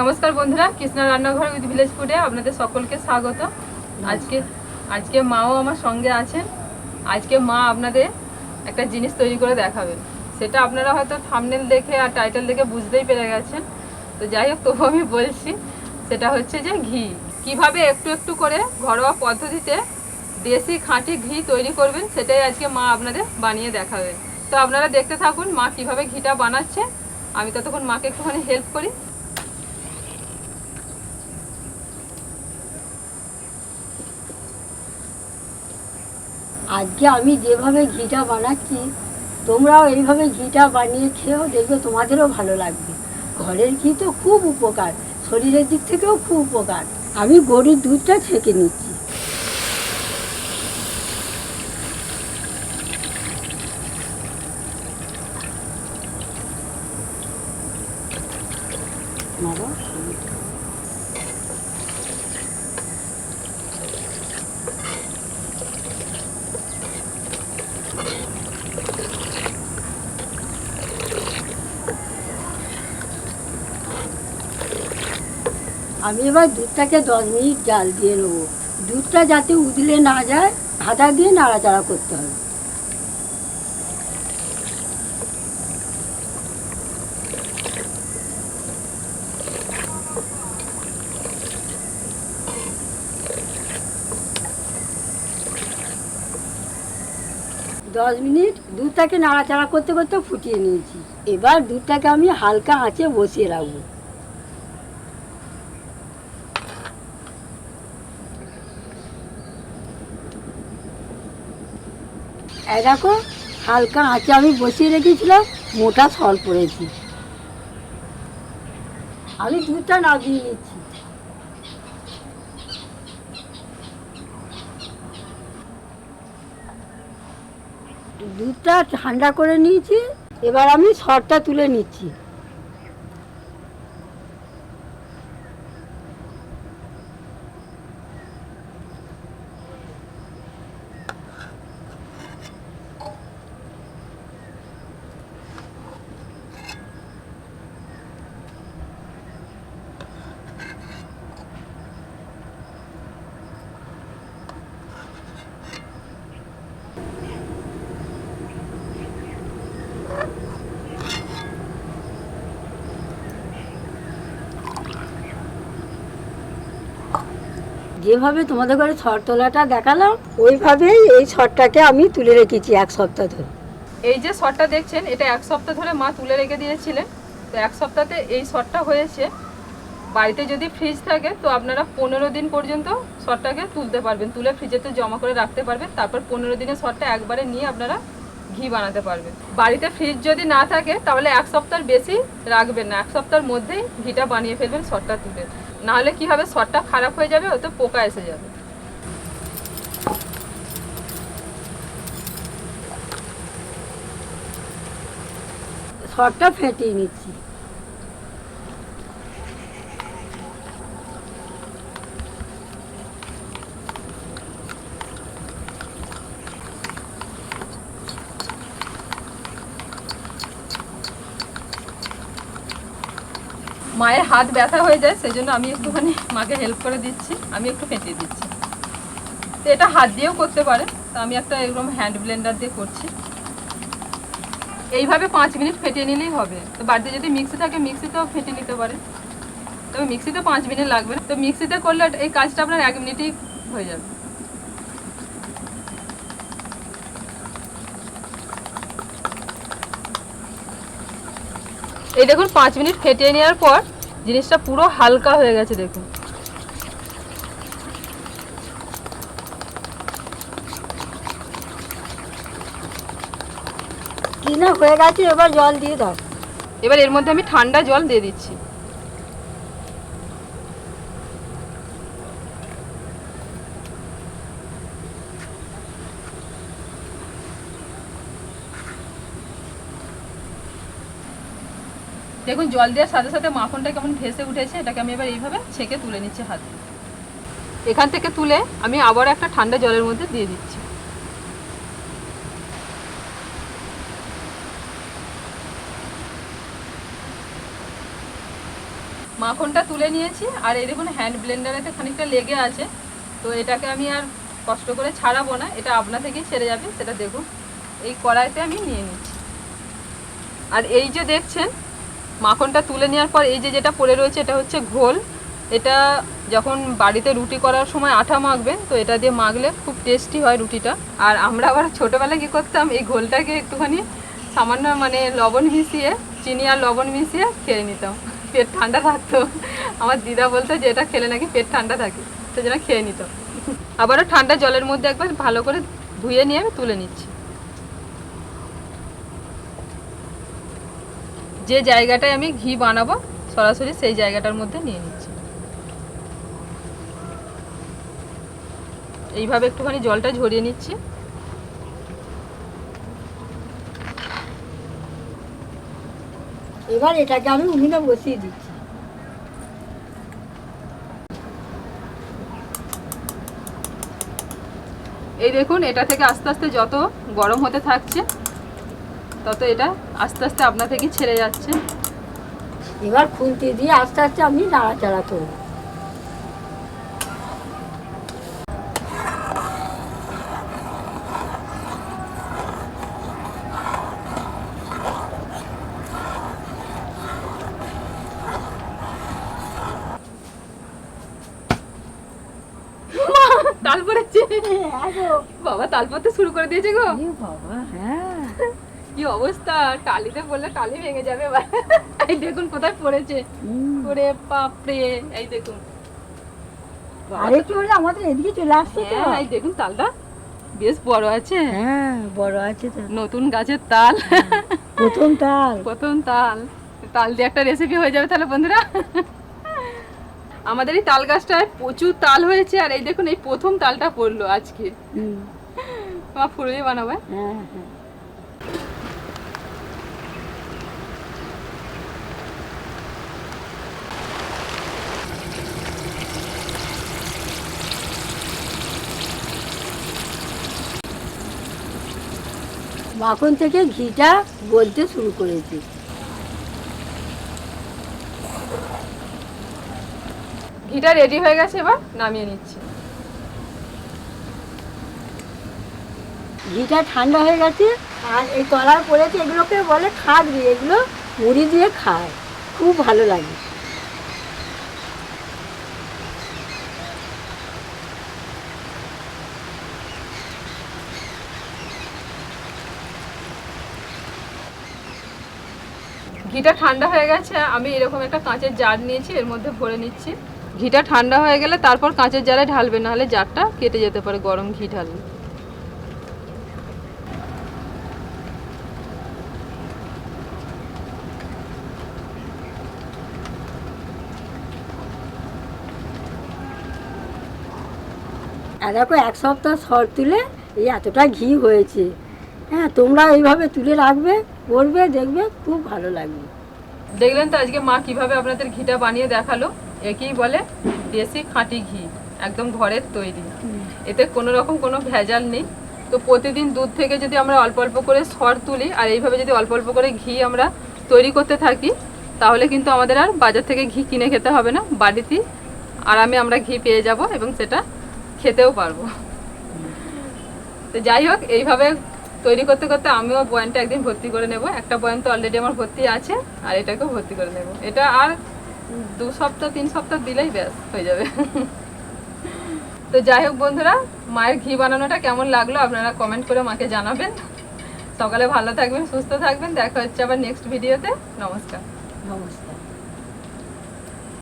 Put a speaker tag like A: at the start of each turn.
A: নমস্কার বন্ধুরা, কৃষ্ণা রান্নাঘর উইথ ভিলেজ ফুডে আপনাদের সকলকে স্বাগত। আজকে আজকে মাও আমার সঙ্গে আছেন। আজকে মা আপনাদের একটা জিনিস তৈরি করে দেখাবেন সেটা আপনারা হয়তো থামনেল দেখে আর টাইটেল দেখে বুঝতেই পেরে গেছেন। তো যাই হোক, তবু আমি বলছি, সেটা হচ্ছে যে ঘি। কীভাবে একটু একটু করে ঘরোয়া পদ্ধতিতে দেশি খাঁটি ঘি তৈরি করবেন, সেটাই আজকে মা আপনাদের বানিয়ে দেখাবেন তো আপনারা দেখতে থাকুন মা কীভাবে ঘিটা বানাচ্ছে। আমি ততক্ষণ মাকে একটুখানি হেল্প করি।
B: আজকে আমি যেভাবে ঘিটা বানাচ্ছি তোমরাও এইভাবে ঘিটা বানিয়ে খেয়েও দেখবে তোমাদেরও ভালো লাগবে। ঘরের ঘি তো খুব উপকার শরীরের দিক থেকেও খুব উপকার। আমি গরুর দুধটা ছেঁকে নিচ্ছি। বাবা, আমি এবার দুধটাকে দশ মিনিট জাল দিয়ে নেব। দুধটা যাতে উদলে না যায় হাতা দিয়ে নাড়াচাড়া করতে হবে। দশ মিনিট দুধটাকে নাড়াচাড়া করতে করতে ফুটিয়ে নিয়েছি। এবার দুধটাকে আমি হালকা আঁচে বসিয়ে রাখব। এই দেখো, হালকা আঁচে আমি বসিয়ে রেখেছিলাম, মোটা সল পড়েছি। আমি দুধটা নামিয়ে নিচ্ছি। দুধটা ঠান্ডা করে নিয়েছি, এবার আমি সরটা তুলে নিচ্ছি। যেভাবে তোমাদের ঘরে ছট তোলাটা দেখালাম, ওইভাবেই এই ছটটাকে আমি তুলে রেখেছি এক সপ্তাহ ধরে।
A: এই যে শটটা দেখছেন, এটা এক সপ্তাহ ধরে মা তুলে রেখে দিয়েছিলেন। তো এক সপ্তাহে এই শটটা হয়েছে। বাড়িতে যদি ফ্রিজ থাকে, তো আপনারা পনেরো দিন পর্যন্ত শটটাকে তুলতে পারবেন। তুলে ফ্রিজেতে জমা করে রাখতে পারবেন। তারপর পনেরো দিনের শটটা একবারে নিয়ে আপনারা ঘি বানাতে পারবে। বাড়িতে ফ্রিজ যদি না থাকে, তাহলে এক সপ্তাহ বেশি রাখবেন না। এক সপ্তাহের মধ্যেই ঘিটা বানিয়ে ফেলবেন সরটা তুলে। নাহলে কি হবে সরটা খারাপ হয়ে যাবে, ওতে পোকা এসে যাবে।
B: সরটা ফেটিয়ে নিচ্ছি।
A: মায়ের হাত ব্যথা হয়ে যায় সেই জন্য আমি একটুখানি মাকে হেল্প করে দিচ্ছি, আমি একটু ফেটিয়ে দিচ্ছি। তো এটা হাত দিয়েও করতে পারে, তো আমি একটা এরকম হ্যান্ড ব্লেন্ডার দিয়ে করছি। এইভাবে পাঁচ মিনিট ফেটিয়ে নিলেই হবে। তো বাড়িতে যদি মিক্সি থাকে মিক্সিতেও ফেটে নিতে পারে। তবে মিক্সিতে পাঁচ মিনিট লাগবে তো মিক্সিতে করলে এই কাজটা আপনার এক মিনিটেই হয়ে যাবে। এই দেখুন, পাঁচ মিনিট ফেটিয়ে নেওয়ার পর জিনিসটা পুরো হালকা হয়ে গেছে দেখুন।
B: হয়ে গেছে এবার জল দিয়ে দাও।
A: এবার এর মধ্যে আমি ঠান্ডা জল দিয়ে দিচ্ছি। দেখুন, জল দেওয়ার সাথে সাথে মাখনটা কেমন ভেসে উঠেছে, এটাকে আমি এবার এইভাবে ছেঁকে তুলে নিচ্ছি হাতে এখান থেকে তুলে আমি আবার একটা ঠান্ডা জলের মধ্যে দিয়ে দিচ্ছি। মাখনটা তুলে নিয়েছি, আর এই দেখুন হ্যান্ড ব্লেন্ডারেতে খানিকটা লেগে আছে। তো এটাকে আমি আর কষ্ট করে ছাড়াবো না, এটা আপনা থেকেই ছেড়ে যাবে, সেটা দেখুন। এই কড়াইতে আমি নিয়ে নিচ্ছি। আর এই যে দেখছেন মাখনটা তুলে নেওয়ার পর এই যে যেটা পড়ে রয়েছে, এটা হচ্ছে ঘোল। এটা যখন বাড়িতে রুটি করার সময় আঠা মাখবেন, তো এটা দিয়ে মাখলে খুব টেস্টি হয় রুটিটা। আর আমরা আবার ছোটোবেলায় কী করতাম, এই ঘোলটাকে একটুখানি সামান্য মানে লবণ মিশিয়ে, চিনি আর লবণ মিশিয়ে খেয়ে নিতাম। পেট ঠান্ডা থাকতো। আমার দিদা বলতো যে এটা খেলে নাকি পেট ঠান্ডা থাকে সেই জন্য খেয়ে নিতাম। আবারও ঠান্ডা জলের মধ্যে একবার ভালো করে ধুয়ে নিয়ে আমি তুলে নিচ্ছি। যে জায়গাটায় আমি ঘি বানাবো সরাসরি সেই জায়গাটার মধ্যে নিয়ে নিচ্ছি। এইভাবে একটুখানি জলটা ঝরিয়ে নিচ্ছি।
B: এবার এটাকে আমি উনুনে বসিয়ে দিচ্ছি।
A: এই দেখুন এটা থেকে আস্তে আস্তে যত গরম হতে থাকছে তত এটা আস্তে আস্তে আপনা থেকেই ছেড়ে যাচ্ছে।
B: এবার খুন্তি দিয়ে আস্তে আস্তে আমি নাড়াচাড়া করব।
A: তাল পড়েছে। বাবা তাল পড়তে শুরু করে দিয়েছে গো।
B: বাবা। হ্যাঁ
A: কি অবস্থা? টালিতে পড়লে টালি ভেঙে যাবে এই দেখুন কোথায় পড়েছে। ওরে বাপরে এই দেখুন।
B: আরেকটু হলে আমাদের এদিকে চলে আসছে তো।
A: হ্যাঁ এই দেখুন তালটা। বেশ বড় আছে।
B: হ্যাঁ বড় আছে তো।
A: নতুন গাছের তাল।
B: প্রথম তাল।
A: প্রথম তাল। তাল দিয়ে একটা রেসিপি হয়ে যাবে তাহলে বন্ধুরা। আমাদের এই তাল গাছটায় প্রচুর তাল হয়েছে আর এই দেখুন এই প্রথম তালটা পড়ল আজকে। আমার ফুলই বানাবে।
B: হ্যাঁ হ্যাঁ। মাখন থেকে ঘিটা গলতে শুরু করেছি।
A: ঘিটা রেডি হয়ে গেছে এবার নামিয়ে নিচ্ছি।
B: ঘিটা ঠান্ডা হয়ে গেছে আর এই তলার পড়েছে এগুলোকে বলে খাগড়ি এগুলো মুড়ি দিয়ে খায়। খুব ভালো লাগে।
A: ঘিটা ঠান্ডা হয়ে গেছে, আমি এরকম একটা কাঁচের জার নিয়েছি, এর মধ্যে ভরে নিচ্ছি। ঘিটা ঠান্ডা হয়ে গেলে তারপর কাঁচের জারে ঢালবে, নাহলে জারটা কেটে যেতে পারে, গরম ঘি ঢাললে।
B: দেখো, এক সপ্তাহ সর তুলে এই এতটা ঘি হয়েছে। হ্যাঁ তোমরা এইভাবে তুলে রাখবে, করবে, দেখবে, খুব ভালো লাগবে।
A: দেখলেন তো আজকে মা কীভাবে আপনাদের ঘিটা বানিয়ে দেখাল? একেই বলে দেশি খাঁটি ঘি, একদম ঘরের তৈরি। এতে কোনো রকম কোনো ভেজাল নেই। তো প্রতিদিন দুধ থেকে যদি আমরা অল্প অল্প করে সর তুলি, আর এইভাবে যদি অল্প অল্প করে ঘি আমরা তৈরি করতে থাকি, তাহলে কিন্তু আমাদের আর বাজার থেকে ঘি কিনে খেতে হবে না। বাড়িতেই আরামে আমরা ঘি পেয়ে যাব এবং সেটা খেতেও পারব। তো যাই হোক, এইভাবে তৈরি করতে করতে আমিও বয়ানটা একদিন ভর্তি করে নেব। একটা বয়ান তো অলরেডি আমার ভর্তি আছে, আর এটাকেও ভর্তি করে নেব। এটা আর দু সপ্তাহ, তিন সপ্তাহ দিলেই ব্যাস, হয়ে যাবে। তো যাই হোক বন্ধুরা, মায়ের ঘি বানানোটা কেমন লাগল আপনারা কমেন্ট করে মাকে জানাবেন। সকালে ভালো থাকবেন, সুস্থ থাকবেন। দেখা হচ্ছে আবার নেক্সট ভিডিওতে নমস্কার।
B: নমস্কার।